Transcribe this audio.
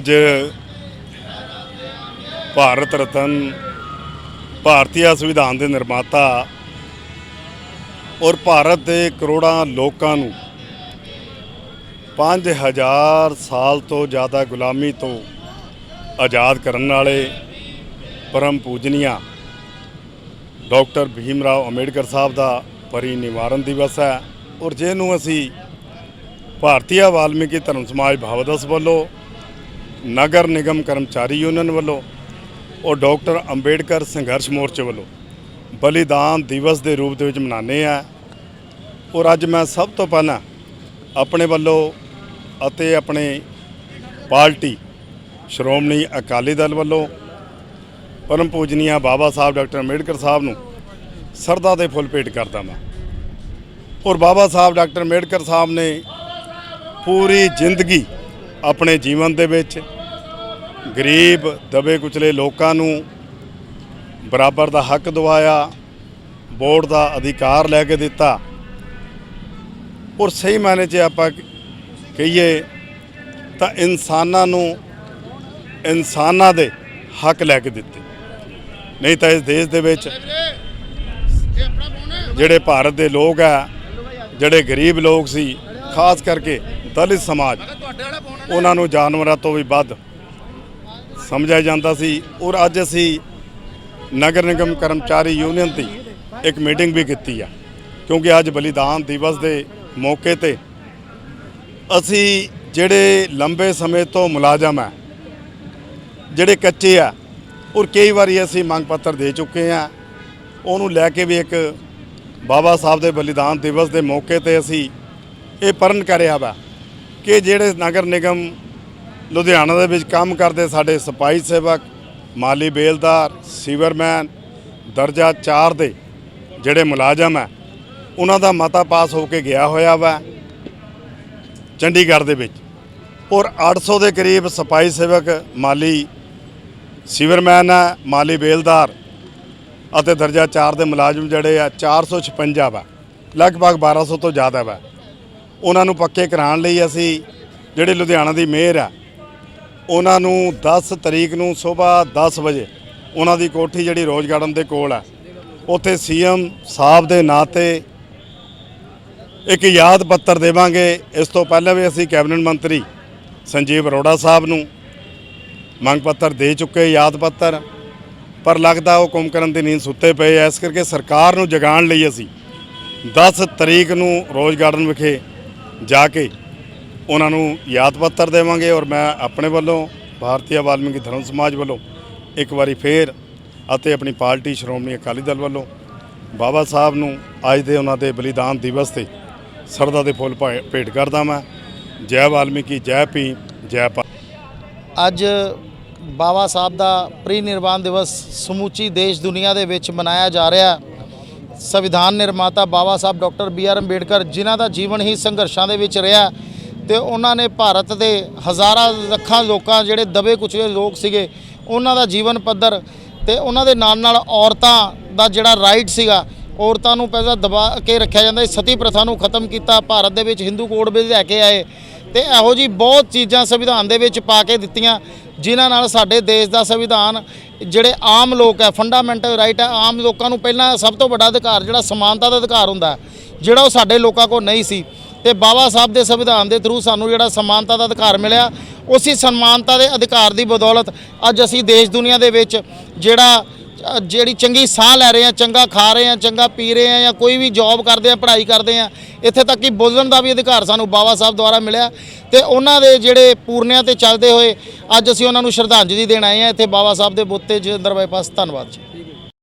ਅੱਜ ਭਾਰਤ ਰਤਨ ਭਾਰਤੀ ਸੰਵਿਧਾਨ ਦੇ ਨਿਰਮਾਤਾ ਔਰ ਭਾਰਤ ਦੇ ਕਰੋੜਾਂ ਲੋਕਾਂ ਨੂੰ 5000 ਸਾਲ ਤੋਂ ਜ਼ਿਆਦਾ ਗੁਲਾਮੀ ਤੋਂ ਆਜ਼ਾਦ ਕਰਨ ਵਾਲੇ ਪਰਮ ਪੂਜਨੀਆ ਡਾਕਟਰ ਭੀਮ ਰਾਓ ਅੰਬੇਡਕਰ ਸਾਹਿਬ ਦਾ ਪਰਿਨਿਵਾਰਨ ਦਿਵਸ ਹੈ ਔਰ ਜਿਹਨੂੰ ਅਸੀਂ ਭਾਰਤੀ ਵਾਲਮੀਕੀ ਧਰਮ ਸਮਾਜ ਭਾਵਦਸ ਵੱਲੋਂ ਨਗਰ ਨਿਗਮ ਕਰਮਚਾਰੀ ਯੂਨੀਅਨ ਵੱਲੋਂ ਔਰ ਡਾਕਟਰ ਅੰਬੇਡਕਰ ਸੰਘਰਸ਼ ਮੋਰਚੇ ਵੱਲੋਂ ਬਲੀਦਾਨ ਦਿਵਸ ਦੇ ਰੂਪ ਦੇ ਵਿੱਚ ਮਨਾਉਂਦੇ ਆ। ਔਰ ਅੱਜ ਮੈਂ ਸਭ ਤੋਂ ਪਹਿਲਾਂ ਆਪਣੇ ਵੱਲੋਂ ਅਤੇ ਆਪਣੇ ਪਾਰਟੀ ਸ਼੍ਰੋਮਣੀ ਅਕਾਲੀ ਦਲ ਵੱਲੋਂ ਪਰਮ ਪੂਜਨੀਆ ਬਾਬਾ ਸਾਹਿਬ ਡਾਕਟਰ ਅੰਬੇਡਕਰ ਸਾਹਿਬ ਨੂੰ ਸਰਦਾ ਦੇ ਫੁੱਲ ਭੇਟ ਕਰਦਾ ਮੈਂ ਔਰ ਬਾਬਾ ਸਾਹਿਬ ਡਾਕਟਰ ਅੰਬੇਡਕਰ ਸਾਹਿਬ ਨੇ ਪੂਰੀ ਜ਼ਿੰਦਗੀ ਆਪਣੇ ਜੀਵਨ ਦੇ ਵਿੱਚ ਗਰੀਬ, ਦਬੇ ਕੁਚਲੇ ਲੋਕਾਂ ਨੂੰ ਬਰਾਬਰ ਦਾ ਹੱਕ ਦਿਵਾਇਆ, ਵੋਟ ਦਾ ਅਧਿਕਾਰ ਲੈ ਕੇ ਦਿੱਤਾ। ਔਰ ਸਹੀ ਮਾਇਨੇ 'ਚ ਆਪਾਂ ਕਹੀਏ ਤਾਂ ਇਨਸਾਨਾਂ ਨੂੰ ਇਨਸਾਨਾਂ ਦੇ ਹੱਕ ਲੈ ਕੇ ਦਿੱਤੇ। ਨਹੀਂ ਤਾਂ ਇਸ ਦੇਸ਼ ਦੇ ਵਿੱਚ ਜਿਹੜੇ ਭਾਰਤ ਦੇ ਲੋਕ ਆ, ਜਿਹੜੇ ਗਰੀਬ ਲੋਕ ਸੀ, ਖਾਸ ਕਰਕੇ ਦਲਿਤ ਸਮਾਜ, ਉਹਨਾਂ ਨੂੰ ਜਾਨਵਰਾਂ ਤੋਂ ਵੀ ਵੱਧ ਸਮਝਿਆ ਜਾਂਦਾ ਸੀ ਔਰ ਅੱਜ ਅਸੀਂ ਨਗਰ ਨਿਗਮ ਕਰਮਚਾਰੀ ਯੂਨੀਅਨ ਦੀ ਇੱਕ ਮੀਟਿੰਗ ਵੀ ਕੀਤੀ ਆ, ਕਿਉਂਕਿ ਅੱਜ ਬਲੀਦਾਨ ਦਿਵਸ ਦੇ ਮੌਕੇ ਤੇ ਅਸੀਂ ਜਿਹੜੇ ਲੰਬੇ ਸਮੇਂ ਤੋਂ ਮੁਲਾਜ਼ਮ ਆ, ਜਿਹੜੇ ਕੱਚੇ ਆ, ਔਰ ਕਈ ਵਾਰੀ ਅਸੀਂ ਮੰਗ ਪੱਤਰ ਦੇ ਚੁੱਕੇ ਆ, ਉਹਨੂੰ ਲੈ ਕੇ ਵੀ ਇੱਕ ਬਾਬਾ ਸਾਹਿਬ ਦੇ ਬਲੀਦਾਨ ਦਿਵਸ ਦੇ ਮੌਕੇ ਤੇ ਅਸੀਂ ਇਹ ਪਰਨ ਕਰਿਆ ਵਾ ਕਿ ਜਿਹੜੇ ਨਗਰ ਨਿਗਮ ਲੁਧਿਆਣਾ ਦੇ ਵਿੱਚ ਕੰਮ ਕਰਦੇ, ਸਾਡੇ ਸਪਾਈ ਸੇਵਕ, ਮਾਲੀ ਬੇਲਦਾਰ, ਸੀਵਰਮੈਨ, ਦਰਜਾ 4 ਦੇ ਜਿਹੜੇ ਮੁਲਾਜ਼ਮ ਹੈ, ਉਹਨਾਂ ਦਾ ਮਤਾ ਪਾਸ ਹੋ ਕੇ ਗਿਆ ਹੋਇਆ ਵਾ ਚੰਡੀਗੜ੍ਹ ਦੇ ਵਿੱਚ। ਔਰ 800 ਦੇ ਕਰੀਬ ਸਪਾਈ ਸੇਵਕ, ਮਾਲੀ ਸੀਵਰਮੈਨ ਹੈ, ਮਾਲੀ ਬੇਲਦਾਰ ਅਤੇ ਦਰਜਾ 4 ਦੇ ਮੁਲਾਜ਼ਮ ਜਿਹੜੇ ਆ 456 ਵਾ, ਲਗਭਗ 1200 ਤੋਂ ਜ਼ਿਆਦਾ ਵਾ। ਉਹਨਾਂ ਨੂੰ ਪੱਕੇ ਕਰਾਉਣ ਲਈ ਅਸੀਂ ਜਿਹੜੇ ਲੁਧਿਆਣਾ ਦੀ ਮੇਅਰ ਆ, ਉਹਨਾਂ ਨੂੰ 10 ਤਰੀਕ ਨੂੰ ਸਵੇਰ 10 ਵਜੇ ਉਹਨਾਂ ਦੀ ਕੋਠੀ ਜਿਹੜੀ ਰੋਜ਼ ਗਾਰਡਨ ਦੇ ਕੋਲ ਆ, ਉੱਥੇ ਸੀਐਮ ਸਾਹਿਬ ਦੇ ਨਾਂ ਤੇ ਇੱਕ ਯਾਦ ਪੱਤਰ ਦੇਵਾਂਗੇ। ਇਸ ਤੋਂ ਪਹਿਲਾਂ ਵੀ ਅਸੀਂ ਕੈਬਨਿਟ ਮੰਤਰੀ ਸੰਜੀਵ ਅਰੋੜਾ ਸਾਹਿਬ ਨੂੰ ਮੰਗ ਪੱਤਰ ਦੇ ਚੁੱਕੇ, ਯਾਦ ਪੱਤਰ, ਪਰ ਲੱਗਦਾ ਉਹ ਕੰਮ ਕਰਨ ਦੀ ਨੀਂਦ ਸੁੱਤੇ ਪਏ ਐ ਇਸ ਕਰਕੇ ਸਰਕਾਰ ਨੂੰ ਜਗਾਉਣ ਲਈ ਅਸੀਂ 10 ਤਰੀਕ ਨੂੰ ਰੋਜ਼ ਗਾਰਡਨ ਵਿਖੇ ਜਾ ਕੇ ਉਹਨਾਂ ਨੂੰ ਯਾਦ ਪੱਤਰ ਦੇਵਾਂਗੇ ਔਰ ਮੈਂ ਆਪਣੇ ਵੱਲੋਂ ਭਾਰਤੀ ਵਾਲਮੀਕੀ ਧਰਮ ਸਮਾਜ ਵੱਲੋਂ ਇੱਕ ਵਾਰੀ ਫੇਰ ਅਤੇ ਆਪਣੀ ਪਾਰਟੀ ਸ਼੍ਰੋਮਣੀ ਅਕਾਲੀ ਦਲ ਵੱਲੋਂ ਬਾਬਾ ਸਾਹਿਬ ਨੂੰ ਅੱਜ ਦੇ ਉਹਨਾਂ ਦੇ ਬਲੀਦਾਨ ਦਿਵਸ ਤੇ ਸਰਦਾ ਦੇ ਫੁੱਲ ਭਾ- ਭੇਟ ਕਰਦਾ ਮੈਂ ਜੈ ਵਾਲਮੀਕੀ, ਜੈ ਭੀ ਜੈ ਭਾ ਅੱਜ ਬਾਬਾ ਸਾਹਿਬ ਦਾ ਪ੍ਰੀ ਨਿਰਵਾਣ ਦਿਵਸ ਸਮੁੱਚੀ ਦੇਸ਼ ਦੁਨੀਆ ਦੇ ਵਿੱਚ ਮਨਾਇਆ ਜਾ ਰਿਹਾ ਹੈ। ਸੰਵਿਧਾਨ ਨਿਰਮਾਤਾ Baba Sahib doctor B R Ambedkar ਜਿਨ੍ਹਾਂ ਦਾ ਜੀਵਨ ਹੀ ਸੰਘਰਸ਼ਾਂ ਦੇ ਵਿੱਚ ਰਿਹਾ ਤੇ ਉਹਨਾਂ ਨੇ ਭਾਰਤ ਦੇ ਹਜ਼ਾਰਾਂ ਲੱਖਾਂ ਲੋਕਾਂ ਜਿਹੜੇ ਦਬੇ ਕੁਚਲੇ ਲੋਕ ਸੀਗੇ, ਉਹਨਾਂ ਦਾ ਜੀਵਨ ਪੱਧਰ ਤੇ ਉਹਨਾਂ ਦੇ ਨਾਲ ਨਾਲ ਔਰਤਾਂ ਦਾ ਜਿਹੜਾ ਰਾਈਟ ਸੀਗਾ, ਔਰਤਾਂ ਨੂੰ ਪਹਿਲਾਂ ਦਬਾ ਕੇ ਰੱਖਿਆ ਜਾਂਦਾ ਸੀ, ਸਤੀ ਪ੍ਰਥਾ ਨੂੰ ਖਤਮ ਕੀਤਾ, ਭਾਰਤ ਦੇ ਵਿੱਚ ਹਿੰਦੂ ਕੋਡ ਬਿੱਲ ਲੈ ਕੇ ਆਏ ਤੇ ਇਹੋ ਜੀ ਬਹੁਤ ਚੀਜ਼ਾਂ ਸੰਵਿਧਾਨ ਦੇ ਵਿੱਚ ਪਾ ਕੇ ਦਿੱਤੀਆਂ, ਜਿਨ੍ਹਾਂ ਨਾਲ ਸਾਡੇ ਦੇਸ਼ ਦਾ ਸੰਵਿਧਾਨ ਜਿਹੜੇ ਆਮ ਲੋਕ ਹੈ ਫੰਡਾਮੈਂਟਲ ਰਾਈਟ ਹੈ, ਆਮ ਲੋਕਾਂ ਨੂੰ ਪਹਿਲਾਂ ਸਭ ਤੋਂ ਵੱਡਾ ਅਧਿਕਾਰ ਜਿਹੜਾ ਸਮਾਨਤਾ ਦਾ ਅਧਿਕਾਰ ਹੁੰਦਾ ਜਿਹੜਾ ਉਹ ਸਾਡੇ ਲੋਕਾਂ ਕੋਲ ਨਹੀਂ ਸੀ। ਤੇ ਬਾਬਾ ਸਾਹਿਬ ਦੇ ਸੰਵਿਧਾਨ ਦੇ ਥਰੂ ਸਾਨੂੰ ਜਿਹੜਾ ਸਮਾਨਤਾ ਦਾ ਅਧਿਕਾਰ ਮਿਲਿਆ, ਉਸੇ ਸਮਾਨਤਾ ਦੇ ਅਧਿਕਾਰ ਦੀ ਬਦੌਲਤ ਅੱਜ ਅਸੀਂ ਦੇਸ਼ ਦੁਨੀਆ ਦੇ ਵਿੱਚ ਜਿਹੜਾ, ਜਿਹੜੀ ਚੰਗੀ ਸਾਹ ਲੈ ਰਹੇ ਆ ਚੰਗਾ ਖਾ ਰਹੇ ਆ ਚੰਗਾ ਪੀ ਰਹੇ ਆ ਜਾਂ ਕੋਈ ਵੀ ਜੌਬ ਕਰਦੇ ਆ ਪੜ੍ਹਾਈ ਕਰਦੇ ਆ ਇੱਥੇ ਤੱਕ ਕਿ ਬੋਲਣ ਦਾ ਵੀ ਅਧਿਕਾਰ ਸਾਨੂੰ ਬਾਬਾ ਸਾਹਿਬ ਦੁਆਰਾ ਮਿਲਿਆ। ਤੇ ਉਹਨਾਂ ਦੇ ਜਿਹੜੇ ਪੂਰਨਿਆਂ ਤੇ ਚੱਲਦੇ ਹੋਏ ਅੱਜ ਅਸੀਂ ਉਹਨਾਂ ਨੂੰ ਸ਼ਰਧਾਂਜਲੀ ਦੇਣ ਆਏ ਆ ਇੱਥੇ ਬਾਬਾ ਸਾਹਿਬ ਦੇ ਬੁੱਤੇ ਤੇ ਜਲੰਧਰ ਬਾਈਪਾਸ ਧੰਨਵਾਦ ਜੀ।